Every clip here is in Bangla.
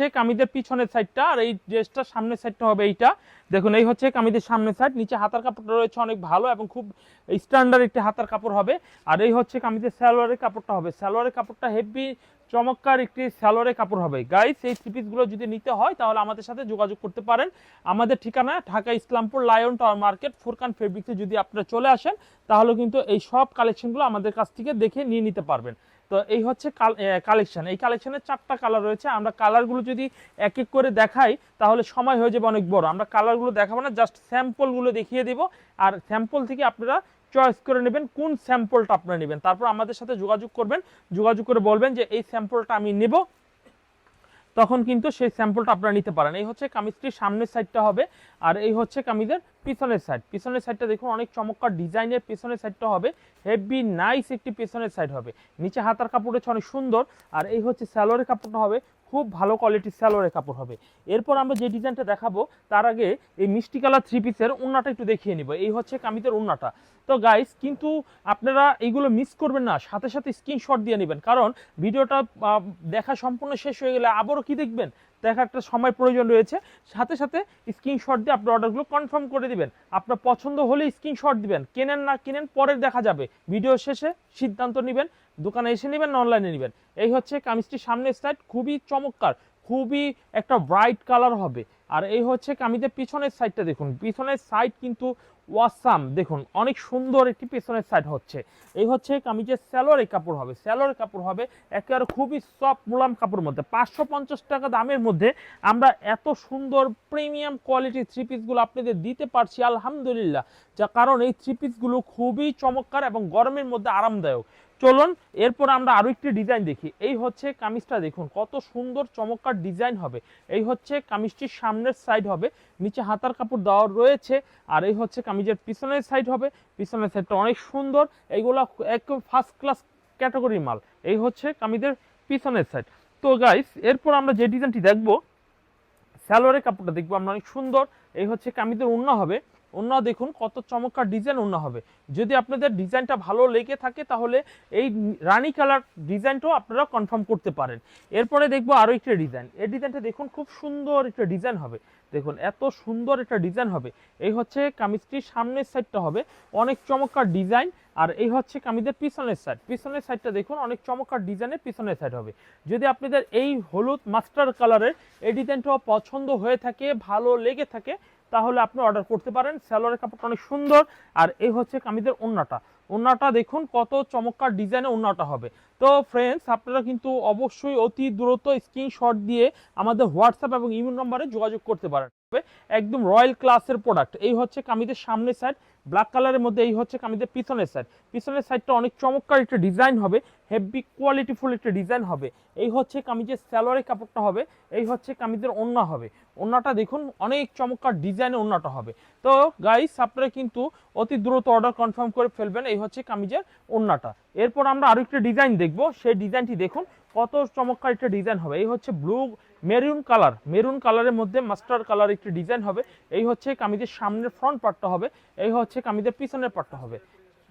হচ্ছে কামিজের পিছনের সাইডটা আর এই ড্রেসটার সামনের সাইডটা হবে এইটা। দেখুন, এই হচ্ছে কামিজের সামনের সাইড নিচে হাতার কাপড়টা রয়েছে অনেক ভালো এবং খুব স্ট্যান্ডার্ড একটি হাতার কাপড় হবে। আর এই হচ্ছে কামিজের সালোয়ারের কাপড়টা হবে। স্যালোয়ারের কাপড়টা হেভি চমৎকার একটি সালোয়ারের কাপড় হবে। গাইস এই থ্রি পিসগুলো যদি নিতে হয়, তাহলে আমাদের সাথে যোগাযোগ করতে পারেন। আমাদের ঠিকানা Dhaka Islampur lion tower market, Furqan ফেব্রিক্সে যদি আপনারা চলে আসেন, তাহলে কিন্তু এই সব কালেকশনগুলো আমাদের কাছ থেকে দেখে নিয়ে নিতে পারবেন। তো এই হচ্ছে কালেকশন এই কালেকশনের চারটা কালার রয়েছে। আমরা কালারগুলো যদি এক এক করে দেখাই, তাহলে সময় হয়ে যাবে অনেক বড়। আমরা কালারগুলো দেখাবো না জাস্ট স্যাম্পলগুলো দেখিয়ে দিব। আর স্যাম্পল থেকে আপনারা চয়েস করে নেবেন কোন স্যাম্পলটা আপনারা নেবেন। তারপর আমাদের সাথে যোগাযোগ করবেন। যোগাযোগ করে বলবেন যে, এই স্যাম্পলটা আমি নেব। তখন কিন্তু সেই স্যাম্পলটা আপনারা নিতে পারেন। এই হচ্ছে কামিজটির সামনের সাইডটা হবে। আর এই হচ্ছে কামিজের পিছনের সাইড পিছনের সাইডটা দেখুন অনেক চমৎকার ডিজাইনের পিছনের সাইডটা হবে। হেভি নাইস একটি পিছনের সাইড হবে। নিচে হাতার কাপড় হচ্ছে অনেক সুন্দর। আর এই হচ্ছে স্যালোয়ারের কাপড়টা হবে, খুব ভালো কোয়ালিটির স্যালোয়ারের কাপড় হবে। এরপর আমরা যে ডিজাইনটা দেখাবো, তার আগে এই মিষ্টি কালার থ্রি পিসের উন্নাটা একটু দেখিয়ে নিব। এই হচ্ছে কামিজের উন্নাটা। তো গাইস কিন্তু আপনারা এইগুলো মিস করবেন না। সাথে সাথে স্ক্রিনশট দিয়ে নেবেন। কারণ ভিডিওটা দেখা সম্পূর্ণ শেষ হয়ে গেলে আবারও কি দেখবেন? দেখা একটা সময় প্রয়োজন রয়েছে। সাথে সাথে স্ক্রিনশট দিয়ে আপনার অর্ডারগুলো কনফার্ম করে দিবেন। আপনার পছন্দ হলে স্ক্রিনশট দিবেন। কেনেন না কিনেন পরে দেখা যাবে। ভিডিও শেষে সিদ্ধান্ত নেবেন, দোকানে এসে নেবেন অনলাইনে নেবেন। এই হচ্ছে কামিজটির সামনের সাইড খুবই চমৎকার, খুবই একটা ব্রাইট কালার হবে। আর এই হচ্ছে কামিজের পিছনের সাইডটা দেখুন। পিছনের সাইড কিন্তু ওয়াসাম, দেখুন, অনেক সুন্দর একটি পেছনের সাইড হচ্ছে। এই হচ্ছে আমি যে স্যালোয়ারের কাপড় হবে। স্যালোয়ারের কাপড় হবে একেবারে খুবই সফট মোলাম কাপড়ের মধ্যে। পাঁচশো পঞ্চাশ টাকা দামের মধ্যে আমরা এত সুন্দর প্রিমিয়াম কোয়ালিটির থ্রি পিসগুলো আপনাদের দিতে পারছি, আলহামদুলিল্লাহ। যা কারণ এই থ্রি পিসগুলো খুবই চমৎকার এবং গরমের মধ্যে আরামদায়ক। চলুন, এরপর আমরা আরও একটি ডিজাইন দেখি। এই হচ্ছে কামিজটা দেখুন, কত সুন্দর চমৎকার ডিজাইন হবে। এই হচ্ছে কামিজটির সামনের সাইড হবে, নিচে হাতার কাপড় দেওয়া রয়েছে, আর এই হচ্ছে কামিজের পিছনের সাইড হবে। পিছনের সাইডটা অনেক সুন্দর, এইগুলা একদম ফার্স্ট ক্লাস ক্যাটাগরির মাল। এই হচ্ছে কামিজের পিছনের সাইড তো গাইস এরপর আমরা যে ডিজাইনটি দেখব স্যালোয়ারের কাপড়টা দেখব, আমরা অনেক সুন্দর। এই হচ্ছে কামিজের উন্না হবে। উন্না দেখুন, কত চমৎকার ডিজাইন উন্না হবে। যদি আপনাদের ডিজাইনটা ভালো লেগে থাকে, তাহলে এই রানী কালার ডিজাইনটাও আপনারা কনফার্ম করতে পারেন। এরপরে দেখব আরও একটা ডিজাইন এই ডিজাইনটা দেখুন, খুব সুন্দর একটা ডিজাইন হবে। দেখুন, এত সুন্দর একটা ডিজাইন হবে। এই হচ্ছে কামিজটির সামনের সাইডটা হবে, অনেক চমৎকার ডিজাইন আর এই হচ্ছে কামিজের পিছনের সাইড পিছনের সাইডটা দেখুন, অনেক চমৎকার ডিজাইনের পিছনের সাইড হবে। যদি আপনাদের এই হলুদ মাস্টার কালারের এই ডিজাইনটাও পছন্দ হয়ে থাকে, ভালো লেগে থাকে তাহলে আপনি অর্ডার করতে পারেন। স্যালোয়ারের কাপড়টা অনেক সুন্দর। আর এই হচ্ছে কামিজের ওন্নাটা। ওন্নাটা দেখুন কত চমৎকার ডিজাইনে ওন্নাটা হবে। তো ফ্রেন্ডস আপনারা কিন্তু অবশ্যই অতি দ্রুত স্ক্রিনশট দিয়ে আমাদের হোয়াটসঅ্যাপ এবং ইমেল নম্বরে যোগাযোগ করতে পারেন। একদম রয়্যাল ক্লাসের প্রোডাক্ট। এই হচ্ছে কামিজের সামনের সাইড ব্ল্যাক কালারের মধ্যে এই হচ্ছে কামিজের পিছনের সাইড পিছনের সাইডটা অনেক চমৎকার একটা ডিজাইন হবে হেভি কোয়ালিটিফুল একটা ডিজাইন হবে। এই হচ্ছে কামিজের স্যালোয়ারের কাপড়টা হবে, এই হচ্ছে কামিজের ওন্না হবে। ওন্নাটা দেখুন, অনেক চমৎকার ডিজাইনের ওন্নাটা হবে। তো গাইস আপনারা কিন্তু অতি দ্রুত অর্ডার কনফার্ম করে ফেলবেন এই হচ্ছে কামিজের ওন্নাটা। এরপর আমরা আরও একটা ডিজাইন দেখব, সেই ডিজাইনটি দেখুন কত চমৎকার একটা ডিজাইন হবে। এই হচ্ছে ব্লু মেরুন কালার মেরুন কালারের মধ্যে মাস্টার কালার একটি ডিজাইন হবে। এই হচ্ছে কামিজের সামনের ফ্রন্ট পার্টটা হবে। এই হচ্ছে কামিজের পিছনের পার্টটা হবে।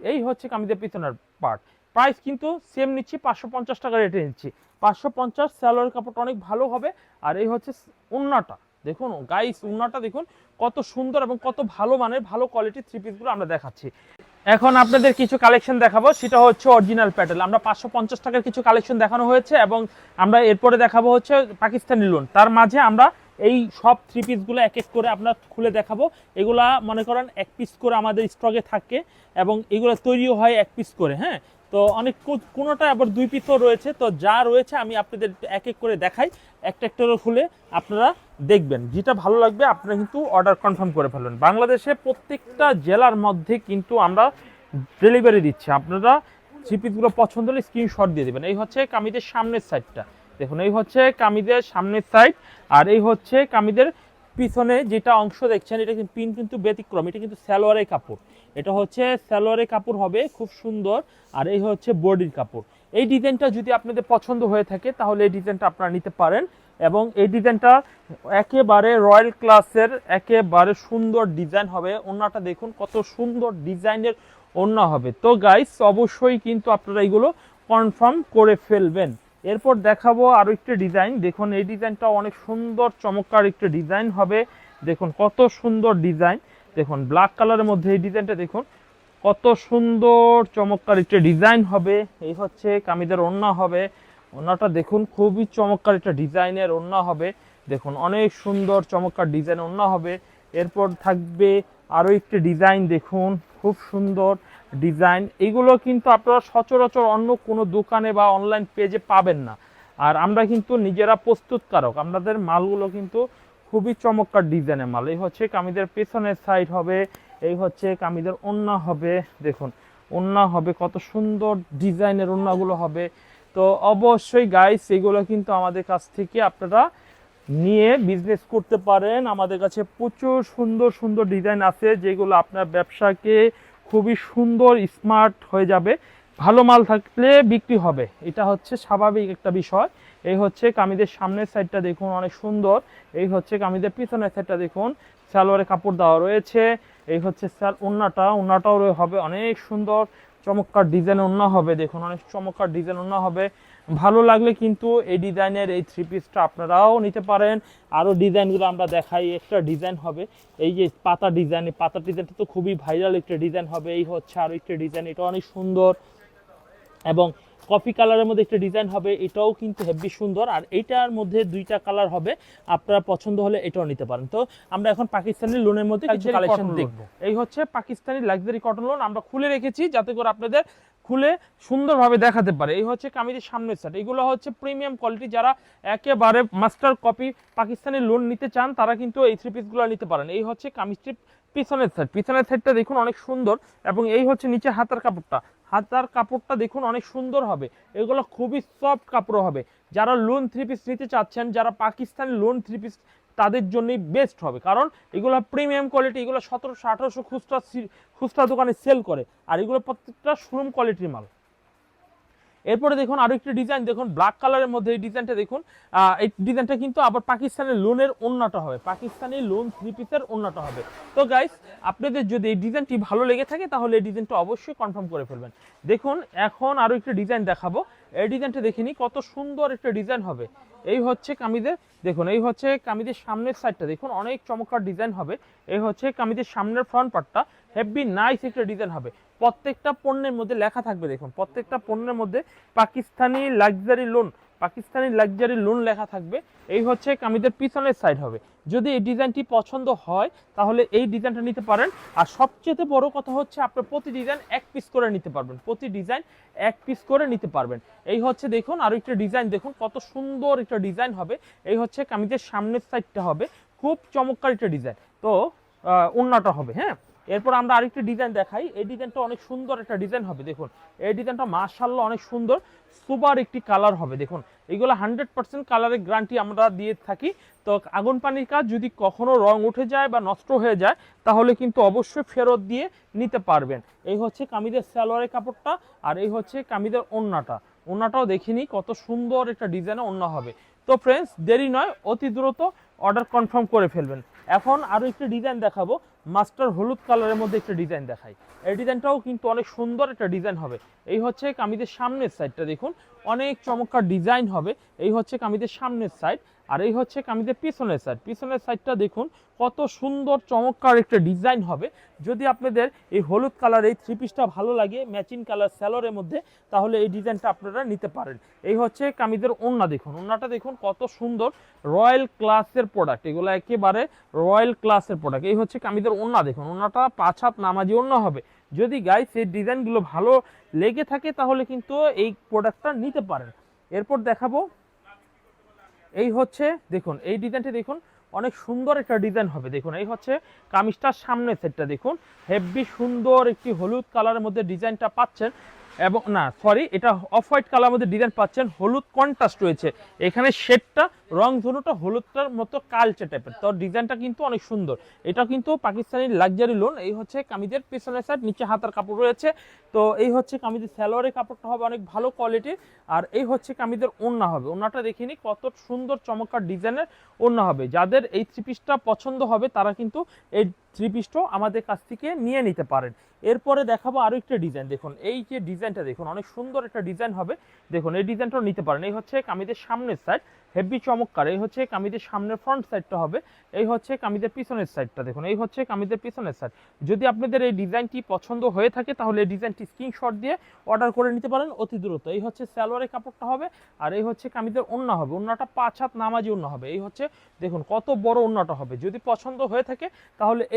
এই হচ্ছে কামিজের পিছনের পার্ট প্রাইস কিন্তু সেম নিচ্ছি, পাঁচশো পঞ্চাশ টাকা রেটে নিচ্ছি। পাঁচশো পঞ্চাশ স্যালোয়ার কাপড়টা অনেক ভালো হবে। আর এই হচ্ছে উন্নাটা। দেখুন গাইস উন্নাটা দেখুন, কত সুন্দর এবং কত ভালো মানের, ভালো কোয়ালিটির থ্রি পিসগুলো আমরা দেখাচ্ছি। এখন আপনাদের কিছু কালেকশন দেখাবো, সেটা হচ্ছে অরিজিনাল প্যাটেল আমরা পাঁচশো পঞ্চাশ টাকার কিছু কালেকশন দেখানো হয়েছে এবং আমরা এরপরে দেখাবো হচ্ছে পাকিস্তানি লোন তার মাঝে আমরা এই সব থ্রি পিসগুলো এক এক করে আপনার খুলে দেখাবো। এগুলা মনে করেন এক পিস করে আমাদের স্টকে থাকে এবং এগুলো তৈরিও হয় এক পিস করে হ্যাঁ? তো অনেক কোনোটা আবার দুই পিসও রয়েছে। তো যা রয়েছে আমি আপনাদের এক এক করে দেখাই। একটা একটা খুলে আপনারা দেখবেন। যেটা ভালো লাগবে, আপনারা কিন্তু অর্ডার কনফার্ম করে ফেলবেন। বাংলাদেশে প্রত্যেকটা জেলার মধ্যে কিন্তু আমরা ডেলিভারি দিচ্ছি। আপনারা থ্রি পিসগুলো পছন্দ হলে স্ক্রিনশট দিয়ে দেবেন। এই হচ্ছে কামিদের সামনের সাইডটা দেখুন, এই হচ্ছে কামিদের সামনের সাইড আর এই হচ্ছে কামিজের পিছনে যেটা অংশ দেখছেন, এটা কিন্তু পিন কিন্তু ব্যতিক্রম, এটা কিন্তু সালোয়ারের কাপড়। এটা হচ্ছে সালোয়ারের কাপড় হবে, খুব সুন্দর, আর এই হচ্ছে বডির কাপড়। এই ডিজাইনটা যদি আপনাদের পছন্দ হয়ে থাকে, তাহলে এই ডিজাইনটা আপনারা নিতে পারেন, এবং এই ডিজাইনটা একেবারে রয়্যাল ক্লাসের, একেবারে সুন্দর ডিজাইন হবে। ওন্নাটা দেখুন, কত সুন্দর ডিজাইনের ওন্না হবে। তো গাইস, অবশ্যই কিন্তু আপনারা এইগুলো কনফার্ম করে ফেলবেন। এরপর দেখাবো আরও একটি ডিজাইন। দেখুন, এই ডিজাইনটা অনেক সুন্দর, চমৎকার একটা ডিজাইন হবে। দেখুন, কত সুন্দর ডিজাইন। দেখুন, ব্ল্যাক কালারের মধ্যে এই ডিজাইনটা দেখুন, কত সুন্দর, চমৎকার একটা ডিজাইন হবে। এই হচ্ছে কামিদের ওন্না হবে। ওন্নাটা দেখুন, খুবই চমৎকার একটা ডিজাইনের ওন্না হবে। দেখুন, অনেক সুন্দর, চমৎকার ডিজাইন ওন্না হবে। এরপর থাকবে আরও একটি ডিজাইন দেখুন, খুব সুন্দর ডিজাইন। এগুলো কিন্তু আপনারা সচরাচর অন্য কোনো দোকানে বা অনলাইন পেজে পাবেন না। আর আমরা কিন্তু নিজেরা প্রস্তুতকারক। আমাদের মালগুলো কিন্তু খুবই চমৎকার ডিজাইনের মাল। এই হচ্ছে কামিদের পেছনের সাইড হবে, এই হচ্ছে কামিদের ওন্না হবে। দেখুন ওন্না হবে, কত সুন্দর ডিজাইনের ওন্নাগুলো হবে। তো অবশ্যই গাইস এগুলো কিন্তু আমাদের কাছ থেকে আপনারা নিয়ে বিজনেস করতে পারেন। আমাদের কাছে প্রচুর সুন্দর সুন্দর ডিজাইন আছে, যেগুলো আপনার ব্যবসাকে খুবই সুন্দর স্মার্ট হয়ে যাবে। ভালো মাল থাকলে বিক্রি হবে। এটা হচ্ছে স্বাভাবিক একটা বিষয়। এই হচ্ছে কামিদের সামনের সাইডটা দেখুন, অনেক সুন্দর। এই হচ্ছে কামিদের পিছনের সাইডটা দেখুন সালোয়ারে কাপড় দেওয়া রয়েছে। এই হচ্ছে স্যাল ওন্নাটা, ওন্নাটাও হবে অনেক সুন্দর। চমৎকার ডিজাইন ওন্না হবে, দেখুন, অনেক চমৎকার ডিজাইন ওন্না হবে। ভালো লাগলে কিন্তু এই ডিজাইনের এই থ্রি পিসটা আপনারাও নিতে পারেন। আরও ডিজাইনগুলো আমরা দেখাই একটা ডিজাইন হবে। এই যে পাতা ডিজাইন পাতা ডিজাইনটা তো খুবই ভাইরাল একটা ডিজাইন হবে। এই হচ্ছে আরও একটা ডিজাইন এটা অনেক সুন্দর। এবং কফি কালারের মধ্যে একটা ডিজাইন হবে এটাও কিন্তু হেভি সুন্দর। আর এইটার মধ্যে দুইটা কালার হবে আপনারা পছন্দ হলে এটাও নিতে পারেন। তো আমরা এখন পাকিস্তানি লোনের মধ্যে কিছু কালেকশন দেখব। এই হচ্ছে পাকিস্তানি লাক্সারি কটন লোন আমরা খুলে রেখেছি যাতে করে আপনাদের খুলে সুন্দরভাবে দেখাতে পারে। এই হচ্ছে কামিজের সামনের সেট এগুলো হচ্ছে প্রিমিয়াম কোয়ালিটি যারা একেবারে মাস্টার কপি পাকিস্তানি লোন নিতে চান, তারা কিন্তু এই থ্রি পিসগুলো নিতে পারেন। এই হচ্ছে কামিজটির পিছনের সেট পিছনের সেটটা দেখুন অনেক সুন্দর এবং এই হচ্ছে নিচে হাতার কাপড়টা। হাতার কাপড়টা দেখুন অনেক সুন্দর হবে। এগুলো খুবই সফট কাপড় হবে। যারা লোন থ্রি পিস নিতে চাচ্ছেন, যারা পাকিস্তানি লোন থ্রি পিস তাদের জন্যই বেস্ট হবে। কারণ এগুলো প্রিমিয়াম কোয়ালিটি এগুলো সতেরোশো, আঠারোশো খুচরা খুচরা দোকানে সেল করে। আর এগুলো প্রত্যেকটা শোরুম কোয়ালিটির মাল। এরপরে দেখুন আরও একটি ডিজাইন দেখুন ব্ল্যাক কালারের মধ্যে এই ডিজাইনটা দেখুন। এই ডিজাইনটা কিন্তু আবার পাকিস্তানের লোনের ওন্নাটা হবে। পাকিস্তানি লোন থ্রি পিসের ওন্নাটা হবে। তো গাইস আপনাদের যদি এই ডিজাইনটি ভালো লেগে থাকে, তাহলে এই ডিজাইনটা অবশ্যই কনফার্ম করে ফেলবেন। দেখুন, এখন আরও একটি ডিজাইন দেখাবো। এই ডিজাইনটা দেখে নিই কত সুন্দর একটা ডিজাইন হবে। এই হচ্ছে কামিদের দেখুন, এই হচ্ছে কামিদের সামনের সাইডটা দেখুন, অনেক চমৎকার ডিজাইন হবে। এই হচ্ছে কামিদের সামনের ফ্রন্ট পার্টটা হেভি নাইস একটা ডিজাইন হবে। প্রত্যেকটা পণ্যের মধ্যে লেখা থাকবে, দেখুন, প্রত্যেকটা পণ্যের মধ্যে Pakistani luxury lawn Pakistani luxury lawn লেখা থাকবে, এই হচ্ছে কামিদের পিছনের সাইড হবে। যদি এই ডিজাইনটি পছন্দ হয়, তাহলে এই ডিজাইনটা নিতে পারেন। আর সবচেয়ে বড় কথা হচ্ছে আপনার প্রতি ডিজাইন এক পিস করে নিতে পারবেন। প্রতি ডিজাইন এক পিস করে নিতে পারবেন। এই হচ্ছে দেখুন, আরও একটা ডিজাইন দেখুন, কত সুন্দর একটা ডিজাইন হবে। এই হচ্ছে কামিজের সামনের সাইডটা হবে, খুব চমৎকার একটা ডিজাইন তো অন্যটা হবে হ্যাঁ? এরপর আমরা আরেকটি ডিজাইন দেখাই। এই ডিজাইনটা অনেক সুন্দর একটা ডিজাইন হবে, দেখুন। এই ডিজাইনটা মার্শাল্লাহ অনেক সুন্দর, সুপার একটি কালার হবে, দেখুন। এইগুলো হান্ড্রেড পার্সেন্ট কালারের গ্যারান্টি আমরা দিয়ে থাকি। তো আগুন পানির কাজ যদি কখনো রং উঠে যায় বা নষ্ট হয়ে যায়, তাহলে কিন্তু অবশ্যই ফেরত দিয়ে নিতে পারবেন। এই হচ্ছে কামিদের সালোয়ারের কাপড়টা আর এই হচ্ছে কামিদের ওন্নাটা। ওন্নাটাও দেখিনি কত সুন্দর একটা ডিজাইনে ওন্না হবে। তো ফ্রেন্ডস দেরি নয়, অতি দ্রুত অর্ডার কনফার্ম করে ফেলবেন। এখন আরও একটি ডিজাইন দেখাবো। মাস্টার হলুদ কালারের মধ্যে একটা ডিজাইন দেখায় এই ডিজাইনটাও কিন্তু অনেক সুন্দর একটা ডিজাইন হবে। এই হচ্ছে কামিদের সামনের সাইডটা দেখুন। অনেক চমৎকার ডিজাইন হবে। এই হচ্ছে কামিদের সামনের সাইড আর এই হচ্ছে কামিদের পিছনের সাইড পিছনের সাইডটা দেখুন, কত সুন্দর চমৎকার একটা ডিজাইন হবে। যদি আপনাদের এই হলুদ কালার এই থ্রি পিসটা ভালো লাগে ম্যাচিং কালার স্যালোরের মধ্যে, তাহলে এই ডিজাইনটা আপনারা নিতে পারেন। এই হচ্ছে কামিদের ওন্না দেখুন। ওন্নাটা দেখুন, কত সুন্দর রয়্যাল ক্লাসের প্রোডাক্ট এগুলো একেবারে রয়্যাল ক্লাসের প্রোডাক্ট এই হচ্ছে কামিদের ওন্না দেখুন। ওন্নাটা পাঁচ হাত নামাজি ওন্না হবে। যদি গাইস এই ডিজাইনগুলো ভালো লেগে থাকে, তাহলে কিন্তু এই প্রোডাক্টটা নিতে পারেন। এরপর দেখাবো। এই হচ্ছে, দেখুন, এই ডিজাইনটা দেখুন, অনেক সুন্দর একটা ডিজাইন হবে। দেখুন, এই হচ্ছে কামিজটার সামনের সেটটা দেখুন, হেভি সুন্দর একটি হলুদ কালারের মধ্যে ডিজাইনটা পাচ্ছেন। এবং না সরি এটা অফ হোয়াইট কালার মধ্যে ডিজাইন পাচ্ছেন, হলুদ কন্ট্রাস্ট রয়েছে। এখানে শেডটা রং ধনুটা হলুদটার মতো কালচে টাইপের তো ডিজাইনটা কিন্তু অনেক সুন্দর। এটা কিন্তু পাকিস্তানি লাক্সারি লোন এই হচ্ছে কামিজের পেছনের সাইড নিচে হাতার কাপড় রয়েছে। তো এই হচ্ছে কামিজের স্যালোয়ারের কাপড়টা হবে অনেক ভালো কোয়ালিটির আর এই হচ্ছে কামিজের ওন্না হবে। ওন্নাটা দেখিনি কত সুন্দর চমৎকার ডিজাইনের ওন্না হবে। যাদের এই থ্রি পিসটা পছন্দ হবে, তারা কিন্তু এই থ্রি পিসটাও আমাদের কাছ থেকে নিয়ে নিতে পারেন। এরপরে দেখাবো আরও একটা ডিজাইন। দেখুন, এই যে ডিজাইনটা দেখুন, অনেক সুন্দর একটা ডিজাইন হবে। দেখুন, এই ডিজাইনটাও নিতে পারেন। এই হচ্ছে কামিদের সামনের সাইড হেভি চমৎকার। এই হচ্ছে কামিদের সামনের ফ্রন্ট সাইডটা হবে। এই হচ্ছে কামিদের পিছনের সাইডটা দেখুন, এই হচ্ছে কামিজের পিছনের সাইড যদি আপনাদের এই ডিজাইনটি পছন্দ হয়ে থাকে, তাহলে এই ডিজাইনটি স্ক্রিনশট দিয়ে অর্ডার করে নিতে পারেন অতি দ্রুত। এই হচ্ছে সালোয়ারের কাপড়টা হবে, আর এই হচ্ছে কামিদের ওন্না হবে। ওন্নাটা পাঁচ হাত নামাজি ওন্না হবে। এই হচ্ছে, দেখুন, কত বড় ওন্নাটা হবে। যদি পছন্দ হয়ে থাকে, তাহলে